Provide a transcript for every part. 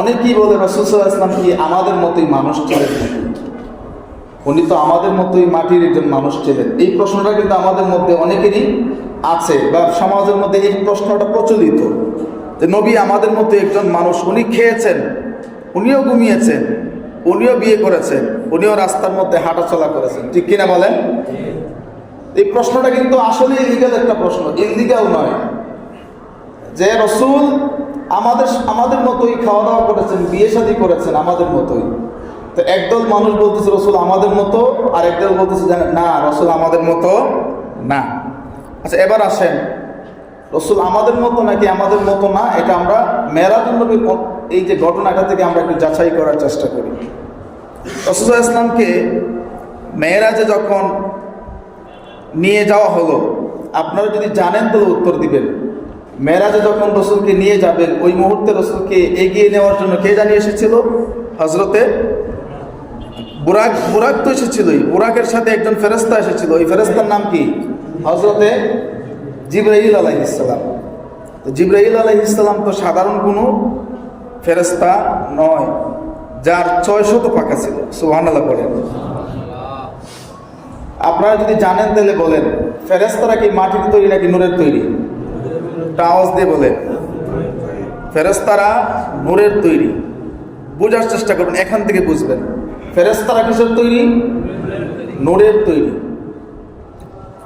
অনেকেই বলে রসুল্লাহ ইসলাম কি আমাদের মতোই মানুষ ছিলেন? উনি তো আমাদের মতোই মাটির একজন মানুষ ছিলেন। এই প্রশ্নটা কিন্তু আমাদের মধ্যে অনেকেরই আছে বা সমাজের মধ্যে এই প্রশ্নটা প্রচলিত যে নবী আমাদের মতো একজন মানুষ। উনি খেয়েছেন, উনিও ঘুমিয়েছেন, উনিও বিয়ে করেছেন, উনিও রাস্তার মধ্যে হাঁটাচলা করেছেন। ঠিক কিনা বলেন? এই প্রশ্নটা কিন্তু আসলে ইলিগাল একটা প্রশ্ন। ইলিগাল নয়। যে রসুল আমাদের আমাদের মতোই খাওয়া দাওয়া করেছেন, বিয়ে শাদী করেছেন আমাদের মতোই। তো একদল মানুষ বলতেছে, রসুল আমাদের মতো, আর একদল বলতেছে যে না, রসুল আমাদের মতো না। আচ্ছা এবার আসেন। রসুল আমাদের মতো নাকি আমাদের মতো না, এটা আমরা মেরাজুল নবীর এই যে ঘটনাটা থেকে আমরা একটু যাচাই করার চেষ্টা করি। রসুল ইসলামকে মেয়েরাজে যখন নিয়ে যাওয়া হলো, আপনারা যদি জানেন তাহলে উত্তর দিবেন। মেয়েরাজে যখন রসুলকে নিয়ে যাবেন, ওই মুহূর্তে রসুলকে এগিয়ে নেওয়ার জন্য কে জানিয়ে এসেছিল? হজরতে বুরাক বুরাক তো এসেছিলই। বুরাকের সাথে একজন ফেরেস্তা এসেছিল। ওই ফেরেস্তার নাম কি? হজরতে জিব্রাহিল আলাহ ইসলাম তো জিব্রাহিল আলাহ ইসলাম তো সাধারণ কোনো ফেরেস্তা নয়, যার ছয়শত পাকা ছিল। সুহান আল্লাহ বলেন। আপনারা যদি জানেন তাহলে বলেন ফেরেস্তারা কি মাটির তৈরি নাকি নূরের তৈরি? আওয়াজ দিয়ে বলেন ফেরেস্তারা নূরের তৈরি। বোঝার চেষ্টা করবেন এখান থেকে বুঝবেন। ফেরেস্তারা কিসের তৈরি? নূরের তৈরি।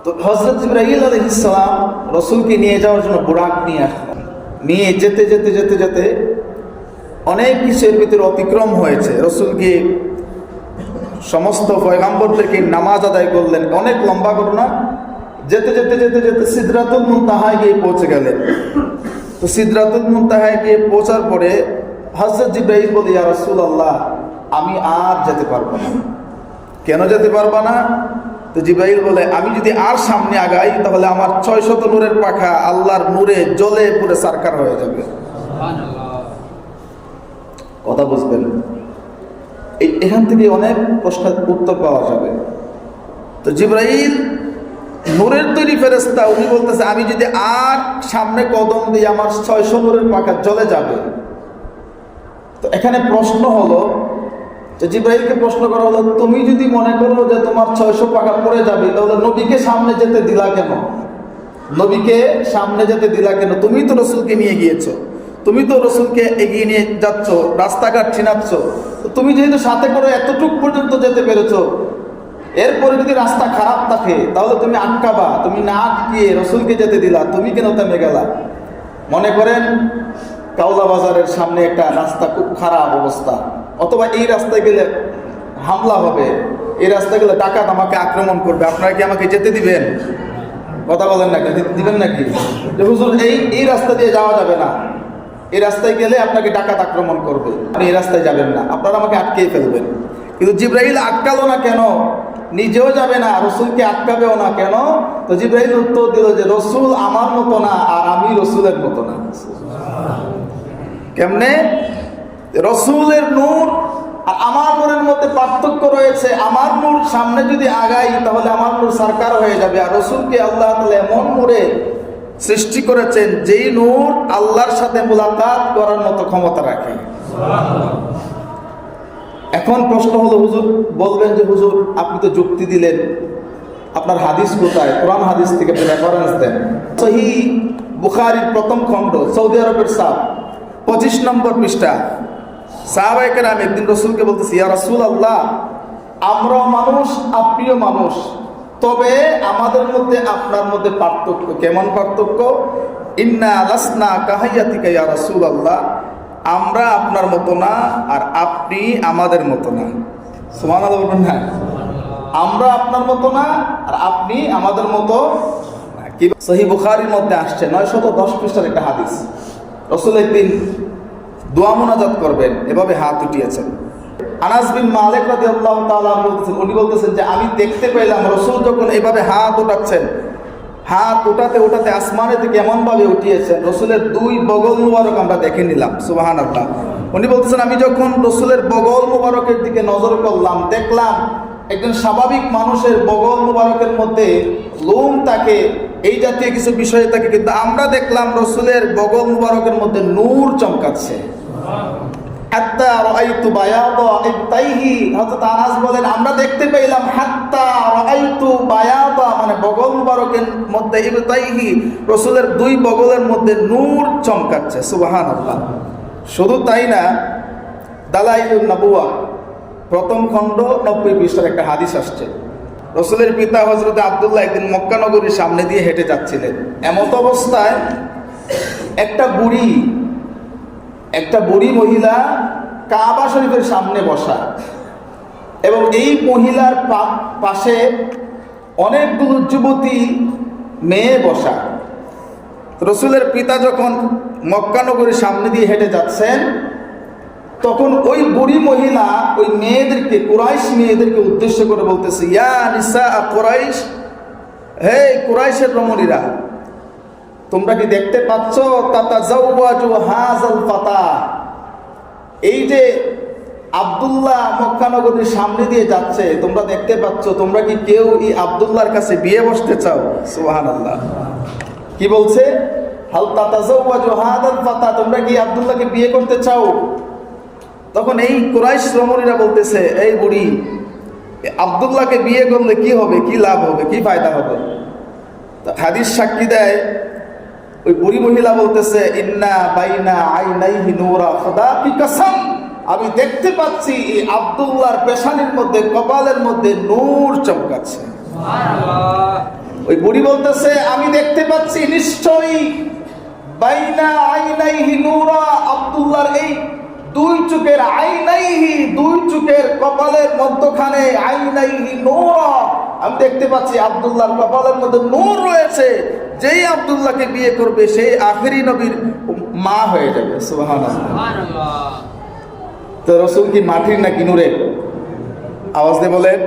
তো হজরত ইব্রাহিল আলহ ইসলাম রসুলকে নিয়ে যাওয়ার জন্য বোরাক নিয়ে আসলেন নিয়ে যেতে যেতে যেতে যেতে অনেক কিছুর ভিতরে অতিক্রম হয়েছে। রসুলকে সমস্ত পয়গাম্বরদেরকে নামাজ আদায় করলেন। অনেক লম্বা ঘটনা। যেতে যেতে যেতে যেতে সিদ্ধাতুল মুনতাহায় গিয়ে পৌঁছে গেলেন। তো সিদ্ধাতুল মুনতাহায় গিয়ে পৌঁছার পরে হজরত জিব্রাহিম বলে রসুল আল্লাহ আমি আর যেতে পারব না। কেন যেতে পারব না? তো জিব্রাহিল বলে, আমি যদি আর সামনে আগাই, তাহলে আমার ছয় শত নূরের পাখা আল্লাহর নূরে জলে পুরে সারকার হয়ে যাবে। কথা বুঝবেন? এখান থেকে অনেক প্রশ্নের উত্তর পাওয়া যাবে। তো জিব্রাইল নূরের তৈরি ফেরেস্তা উনি বলতেছে, আমি যদি আর সামনে কদম দিই, আমার ছয়শো নূরের পাকা জ্বলে যাবে। তো এখানে প্রশ্ন হলো যে জিব্রাইলকে প্রশ্ন করা হলো, তুমি যদি মনে করো যে তোমার ছয়শো পাকা পড়ে যাবে, তাহলে নবীকে সামনে যেতে দিলা কেন? নবীকে সামনে যেতে দিলা কেন? তুমি তো রসুলকে নিয়ে গিয়েছো, তুমি তো রসুলকে এগিয়ে নিয়ে যাচ্ছ, রাস্তাঘাট ছিনাচ্ছ, তো তুমি যেহেতু সাথে করে এতটুক পর্যন্ত যেতে পেরেছ এরপরে যদি রাস্তা খারাপ থাকে, তাহলে তুমি আটকাবা। তুমি না আটকিয়ে রসুলকে যেতে দিলা, তুমি কেন থেমে গেলা? মনে করেন কাউলা বাজারের সামনে একটা রাস্তা খুব খারাপ অবস্থা। অথবা এই রাস্তায় গেলে হামলা হবে। এই রাস্তায় গেলে ডাকাত আমাকে আক্রমণ করবে। আপনারা কি আমাকে যেতে দিবেন? কথা বলেন নাকি দি- দিবেন নাকি? হুজুর, এই এই রাস্তা দিয়ে যাওয়া যাবে না। এই রাস্তায় গেলে আপনাকে ডাকাত আক্রমণ করবে। আপনি এই রাস্তায় যাবেন না। আপনারা আমাকে আটকেই ফেলবেন। কিন্তু জিব্রাহিল আটকালো না কেন? নিজেও যাবে না, রসুলকে আটকাবেও না। কেন? তো জিব্রাহিল উত্তর দিল যে, রসুল আমার মতো না, আর আমি রসুলের মতো না। কেমনে? রসুলের নূর আর আমার নূরের মধ্যে পার্থক্য রয়েছে। আমার নূর সামনে যদি আগাই, তাহলে আমার নূর সরকার হয়ে যাবে। আর রসুলকে আল্লাহ তালা এমন নূরে সৃষ্টি করেছেন, যেই নূর আল্লাহর সাথে মোলাকাত করার মতো ক্ষমতা রাখে। এখন প্রশ্ন হলো, হুজুর, বলবেন যে, হুজুর, আপনি তো যুক্তি দিলেন। আপনার হাদিস কোথায়? কোরআন হাদিস থেকে আপনি রেফারেন্স দেন। সহি বুখারির প্রথম খণ্ড, সৌদি আরবের সাহ পঁচিশ নম্বর পৃষ্ঠা। সাহাবাহিকের আমি একদিন রসুলকে বলতেছি, ইয়া রসুল আল্লাহ আমরাও মানুষ, আপনিও মানুষ। তবে আমাদের মধ্যে, আপনার মধ্যে পার্থক্য, কেমন পার্থক্য? ইন্না আলাসনা কাহাইয়াতিকা ইয়া রসুল আল্লাহ আমরা আপনার মতো না, আর আপনি আমাদের মতো না। সুমান বলবেন না? আমরা আপনার মতো না, আর আপনি আমাদের মতো কি সহি বুখারির মধ্যে আসছে নয় শত দশ পৃষ্ঠার একটা হাদিস। রসুল একদিন দোয়া মোনাজাত করবেন, এভাবে হাত উঠিয়েছেন। আনাস বিন মালিক রাদিয়াল্লাহু তাআলা বলতেছেন, উনি বলতেছেন যে, আমি দেখতে পেলাম রসুল যখন এভাবে হাত উঠাচ্ছেন হাত উঠাতে উঠাতে আসমানে থেকে এমনভাবে উঠিয়েছেন, রসুলের দুই বগল মুবারক আমরা দেখে নিলাম সুবাহান আল্লাহ উনি বলতেছেন, আমি যখন রসুলের বগল মুবারকের দিকে নজর করলাম, দেখলাম একজন স্বাভাবিক মানুষের বগল মুবারকের মধ্যে লোম তাকে এই জাতীয় কিছু বিষয়ে থাকে, কিন্তু আমরা দেখলাম রসুলের বগল মুবারকের মধ্যে নূর চমকাচ্ছে। বলেন, আমরা দেখতে পেলাম মানে বগল মুবারকের মধ্যে ইবতাইহি। রাসূলের দুই বগলের মধ্যে নূর চমকাচ্ছে, সুবহানাল্লাহ। শুধু তাই না, দালাইলুন নবুয়া প্রথম খণ্ড নব্বই পৃষ্ঠার একটা হাদিস আসছে। রসুলের পিতা হজরত আবদুল্লাহ একদিন মক্কা নগরীর সামনে দিয়ে হেঁটে যাচ্ছিলেন। এমত অবস্থায় একটা বুড়ি একটা বুড়ি মহিলা কাবা শরীফের সামনে বসা। এবং এই মহিলার পাশে অনেকগুলো যুবতী মেয়ে বসা। রসুলের পিতা যখন মক্কা নগরীর সামনে দিয়ে হেঁটে যাচ্ছেন, তখন ওই বুড়ি মহিলা ওই মেয়েদেরকে, কুরাইশ মেয়েদেরকে উদ্দেশ্য করে বলতেছে, ইয়া নিসা কুরাইশ, হে কুরাইশের রমণীরা তোমরা কি দেখতে পাচ্ছ? ফাতা। এই যে আব্দুল্লাহ মক্কানগরীর সামনে দিয়ে যাচ্ছে, তোমরা দেখতে পাচ্ছ, তোমরা কি কেউ এই আব্দুল্লাহর কাছে বিয়ে বসতে চাও? সুবহানাল্লাহ। কি বলছে? হাল ফাতা, তোমরা কি আব্দুল্লাহকে বিয়ে করতে চাও? তখন এই কুরাইশ রমণীরা বলতেছে, এই বুড়ি, আব্দুল্লাহকে বিয়ে করলে কি হবে? কি লাভ হবে? কি ফায়দা হবে? হাদিস সাক্ষী দেয় ওই বুড়ি মহিলা বলতেছে ইন্না বাইনা আইনাইহি নূরা খোদা কি কসম আমি দেখতে পাচ্ছি এই আব্দুল্লাহর পেশানির মধ্যে কপালের মধ্যে নূর চমকাচ্ছে। ওই বুড়ি বলতেছে আমি দেখতে পাচ্ছি নিশ্চয়ই বাইনা আইনাইহি নূরা। আব্দুল্লাহর এই দুই চোখের আইনাইহি দুই চোখের কপালের মধ্যখানে আইনাইহি নূরা। আমি দেখতে পাচ্ছি আব্দুল্লাহর কপালের মধ্যে নূর রয়েছে। যেই আব্দুল্লাহকে বিয়ে করবে সেই আখেরি নবীর মা হয়ে যাবে। তো রসুল কি মাটির নাকি নূরে? আওয়াজ দিয়ে বলেন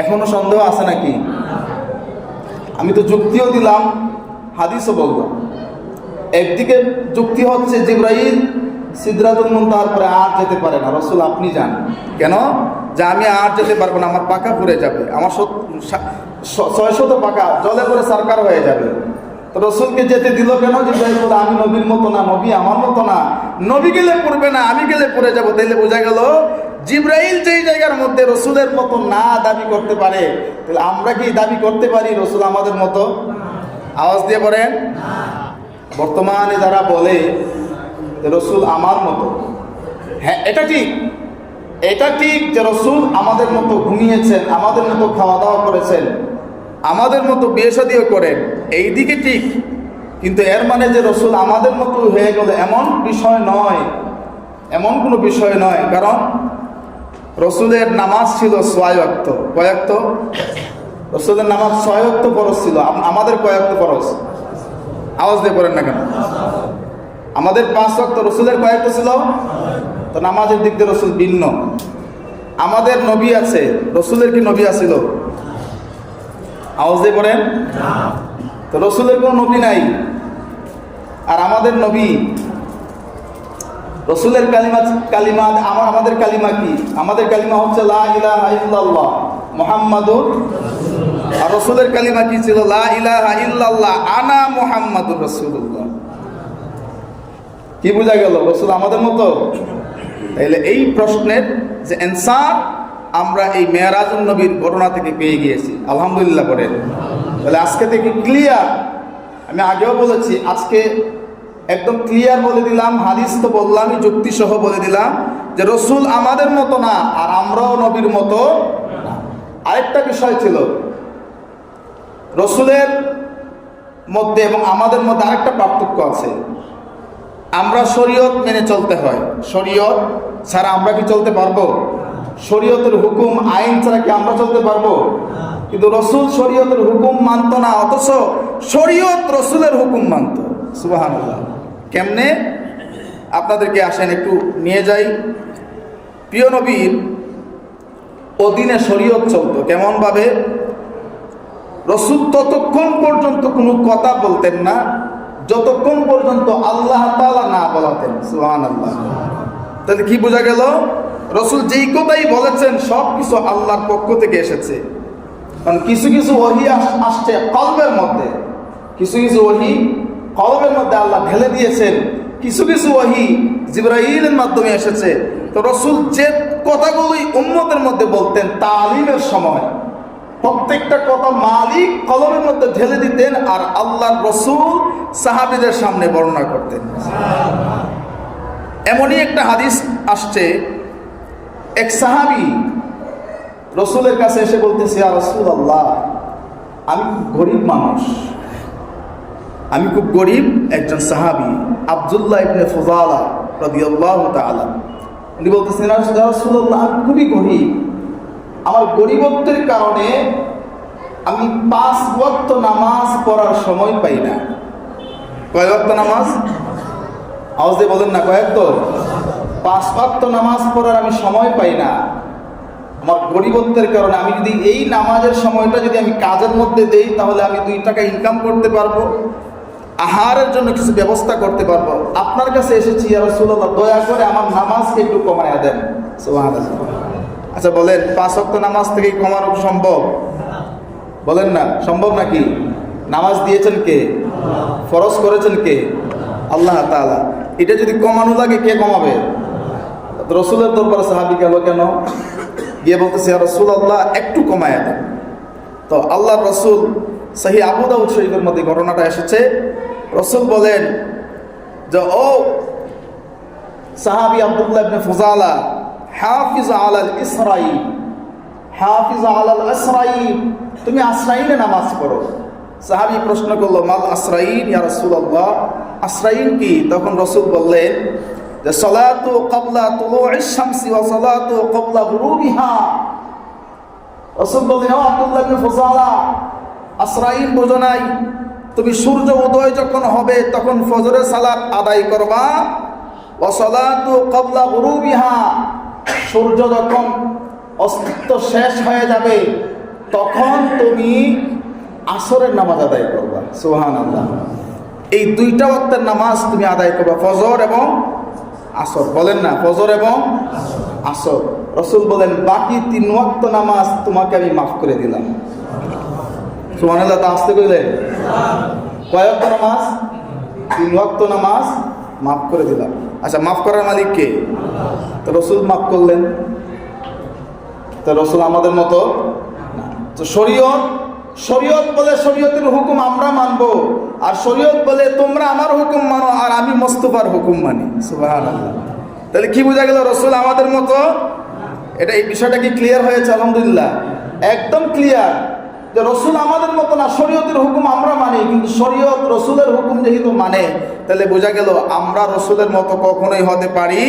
এখনও সন্দেহ আছে নাকি? আমি তো যুক্তিও দিলাম হাদিসও বলব একদিকে যুক্তি হচ্ছে জিব্রাইল সিদ্ধাতুল মুনতাহার পরে আর যেতে পারে না। রসুল, আপনি যান। কেন? যে আমি আর যেতে পারব না, আমার পাকা পুড়ে যাবে। আমার ছয় শত পাকা জলে করে সরকার হয়ে যাবে। তো রসুলকে যেতে দিল কেন? বলে, আমি নবীর মতো না, নবী আমার মতো না। নবী গেলে পড়বে না, আমি গেলে পড়ে যাব। তাইলে বোঝা গেল, জিব্রাইল যেই জায়গার মধ্যে রসুলের মতো না দাবি করতে পারে তাহলে আমরা কি দাবি করতে পারি রসুল আমাদের মতো? আওয়াজ দিয়ে পড়েন বর্তমানে যারা বলে যে রসুল আমার মতো। হ্যাঁ এটা ঠিক। এটা ঠিক যে রসুল আমাদের মতো ঘুমিয়েছেন, আমাদের মতো খাওয়া দাওয়া করেছেন, আমাদের মতো বিয়ে শাদিও করেন। এই দিকে ঠিক। কিন্তু এর মানে যে রসুল আমাদের মতো হয়ে গেল এমন বিষয় নয়। এমন কোনো বিষয় নয়। কারণ রসুলের নামাজ ছিল সোয়ায়ক্ত কয়েক্ত রসুলের নামাজ ছয়ক্ত ফরজ ছিল। আম- আমাদের কয়েক্ত ফরজ? আওয়াজ দিয়ে পড়েন না কেন? আমাদের পাঁচ ওয়াক্ত রসুলের কয়েকটা ছিল? তো নামাজের দিক দিয়ে রসুল ভিন্ন। আমাদের নবী আছে, রসুলের কি নবী আছিল? আওয়াজ দিয়ে পড়েন? তো রসুলের কোনো নবী নাই। আর আমাদের নবী, রসুলের কালিমা কালিমা আমার আমাদের কালিমা কি? আমাদের কালিমা হচ্ছে মুহাম্মাদুর আর রসুলের কালিমা কি ছিল? লা ইলাহা ইল্লাল্লাহ, আনা মুহাম্মাদুর রাসূলুল্লাহ। কি বোঝা গেল? রসুল আমাদের মতো? তাইলে এই প্রশ্নের যে অ্যান্সার আমরা এই মেয়ারাজুল নবীর ঘটনা থেকে পেয়ে গিয়েছি। আলহামদুলিল্লাহ বলেন তাহলে আজকে থেকে ক্লিয়ার আমি আগেও বলেছি, আজকে একদম ক্লিয়ার বলে দিলাম, হাদিস তো বললামই, যুক্তিসহ বলে দিলাম যে রসুল আমাদের মতো না, আর আমরাও নবীর মতো। আরেকটা বিষয় ছিল, রসুলের মধ্যে এবং আমাদের মধ্যে আরেকটা পার্থক্য আছে। আমরা শরীয়ত মেনে চলতে হয়। শরীয়ত ছাড়া আমরা কি চলতে পারব? শরীয়তের হুকুম, আইন ছাড়া কি আমরা চলতে পারব? কিন্তু রসুল শরীয়তের হুকুম মানতো না, অথচ শরীয়ত রসুলের হুকুম মানতো। সুবাহান কেমনে? আপনাদেরকে আসেন একটু নিয়ে যাই। প্রিয় নবীর অধীনে শরীয়ত চলতো কেমনভাবে? রসুল ততক্ষণ পর্যন্ত কোনো কথা বলতেন না। যতক্ষণ পর্যন্ত আল্লাহ তাআলা না বলাতেন সুহান আল্লাহ তাহলে কি বোঝা গেল? রসুল যেই কথাই বলেছেন, সব কিছু আল্লাহর পক্ষ থেকে এসেছে। কারণ কিছু কিছু ওহি আস- আসছে কলবের মধ্যে। কিছু কিছু ওহি কলবের মধ্যে আল্লাহ ঢেলে দিয়েছেন। কিছু কিছু ওহি জিব্রাইলের মাধ্যমে এসেছে। তো রসুল যে কথাগুলোই উম্মতের মধ্যে বলতেন, তালিমের সময় প্রত্যেকটা কথা মালিক কলমের মধ্যে ঢেলে দিতেন আর আল্লাহর রসুল সাহাবিদের সামনে বর্ণনা করতেন। এমনই একটা হাদিস আসছে, এক সাহাবি রসুলের কাছে এসে বলতেছে রসুল আল্লাহ আমি গরিব মানুষ। আমি খুব গরিব একজন সাহাবি, আবদুল্লাহ ইবনে ফুজালা রাদিয়াল্লাহু তাআলা। উনি বলতেছেন, "ইয়া রাসূলুল্লাহ, আমি খুবই গরিব। আমার গরিবত্বের কারণে আমি পাঁচ ওয়াক্ত নামাজ পড়ার সময় পাই না। কয় নামাজ? আওয়াজ দিয়ে বলেন না কয়েক তো পাঁচ ওয়াক্ত নামাজ পড়ার আমি সময় পাই না। আমার গরিবত্বের কারণে আমি যদি এই নামাজের সময়টা যদি আমি কাজের মধ্যে দেই, তাহলে আমি দুই টাকা ইনকাম করতে পারব, আহারের জন্য কিছু ব্যবস্থা করতে পারব। আপনার কাছে এসেছি আর রাসূলুল্লাহ, দয়া করে আমার নামাজকে একটু কমায় দেন। আচ্ছা বলেন, পাঁচ ওয়াক্ত নামাজ থেকে কমানো সম্ভব? বলেন না, সম্ভব নাকি? নামাজ দিয়েছেন কে? ফরজ করেছেন কে? আল্লাহ তাআলা। এটা যদি কমানো লাগে, কে কমাবে? রসুলের দরবারে সাহাবি গেল কেন? গিয়ে বলতেছে রসুল আল্লাহ একটু কমায় দেন। তো আল্লাহ রসুল সাহি আবু দাউদ শরীফের মধ্যে ঘটনাটা এসেছে। রসুল বলেন যে, ও সাহাবি আব্দুল্লাহ ফুজালা, হাফিজ আলাল ইসরাইল হাফিজ আলাল ইসরাইল তুমি আসরাইলে নামাজ পড়ো। সাহাবি প্রশ্ন করল, মাল আসরাইন ইয়া রাসূলুল্লাহ? আসরাইন কি? তখন রসুল বললেন যে, সলাতু ক্বাবলা তুলুইশ শামসি ওয়া সলাতু ক্বাবলা গুরুবিহা। রসুল বললেন ও আব্দুল্লাহ ইবনে ফুজালা বোঝো নাই। তুমি সূর্য উদয় যখন হবে, তখন ফজরের সালাত আদায় করবা। ওয়া সলাতু ক্বাবলা গুরুবিহা। সূর্য যখন অস্তিত্ব শেষ হয়ে যাবে, তখন তুমি আসরের নামাজ আদায় করবা, সুবহানাল্লাহ। এই দুইটা ওয়াক্তের নামাজ তুমি আদায় করবা, ফজর এবং আসর। বলেন না, ফজর এবং আসর। রসুল বলেন, বাকি তিন ওয়াক্ত নামাজ তোমাকে আমি মাফ করে দিলাম। সুবহানাল্লাহ, তা আসতে কইলেন কয় ওয়াক্ত নামাজ? তিন ওয়াক্ত নামাজ মাফ করে দিলাম। আচ্ছা মাফ করার মালিক কে? তো রসুল মাফ করলেন। তো রসুল আমাদের মতো তো শরীয়ত শরীয়ত বলে শরীয়তের হুকুম আমরা মানবো, আর শরীয়ত বলে তোমরা আমার হুকুম মানো, আর আমি মোস্তফার হুকুম মানি। তাহলে কি বোঝা গেল রসুল আমাদের মতো? এটা এই বিষয়টা কি ক্লিয়ার হয়েছে? আলহামদুলিল্লাহ। একদম ক্লিয়ার যে রসুল আমাদের মতো না, শরীয়তের হুকুম আমরা মানি, কিন্তু শরীয়ত রসুলের হুকুম যেহেতু মানে তাহলে বোঝা গেল আমরা রসুলের মতো কখনোই হতে পারি